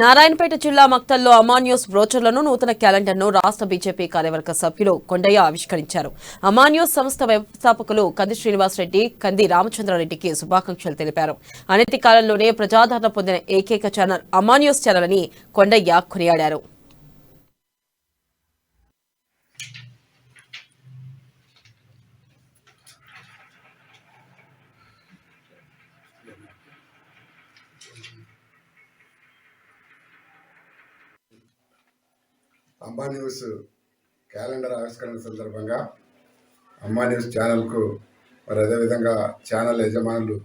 నారాయణపేట జిల్లా మక్తల్లో అమాన్యోస్ బ్రోచర్లను నూతన క్యాలెండర్ను రాష్ట్ర బీజేపీ కార్యవర్గ సభ్యులు కొండయ్య ఆవిష్కరించారు. అమాన్యోస్ సంస్థ వ్యవస్థాపకులు కంది శ్రీనివాసరెడ్డి కంది రామచంద్రారెడ్డికి శుభాకాంక్షలు తెలిపారు. అనతి కాలంలోనే ప్రజాదరణ పొందిన ఏకైక ఛానల్ అమాన్యోస్ ఛానల్ అని కొండయ్య కొనియాడారు. అమ్మా న్యూస్ క్యాలెండర్ ఆవిష్కరణ సందర్భంగా అమ్మా న్యూస్ ఛానల్కు మరి అదేవిధంగా ఛానల్ యజమానులు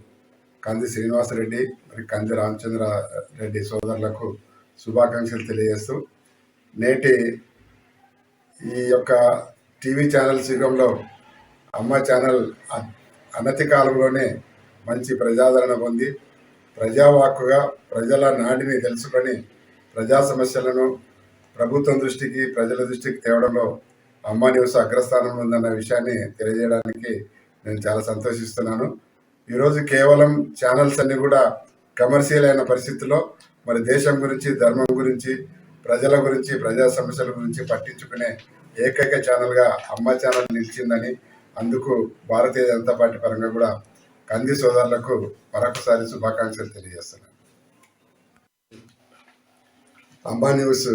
కంది శ్రీనివాసరెడ్డి మరి కంది రామచంద్ర రెడ్డి సోదరులకు శుభాకాంక్షలు తెలియజేస్తూ నేటి ఈ యొక్క టీవీ ఛానల్స్ యుగంలో అమ్మ ఛానల్ అనతి కాలంలోనే మంచి ప్రజాదరణ పొంది ప్రజావాక్కుగా ప్రజల నాడిని తెలుసుకొని ప్రజా సమస్యలను ప్రభుత్వం దృష్టికి ప్రజల దృష్టికి తేవడంలో అమ్మా న్యూస్ అగ్రస్థానంలో ఉందన్న విషయాన్ని తెలియజేయడానికి నేను చాలా సంతోషిస్తున్నాను. ఈరోజు కేవలం ఛానల్స్ అన్ని కూడా కమర్షియల్ అయిన పరిస్థితుల్లో మరి దేశం గురించి ధర్మం గురించి ప్రజల గురించి ప్రజా సమస్యల గురించి పట్టించుకునే ఏకైక ఛానల్గా అమ్మ ఛానల్ నిలిచిందని అందుకు భారతీయ జనతా పార్టీ పరంగా కూడా కంది సోదరులకు మరొకసారి శుభాకాంక్షలు తెలియజేస్తున్నాను. అంబా న్యూస్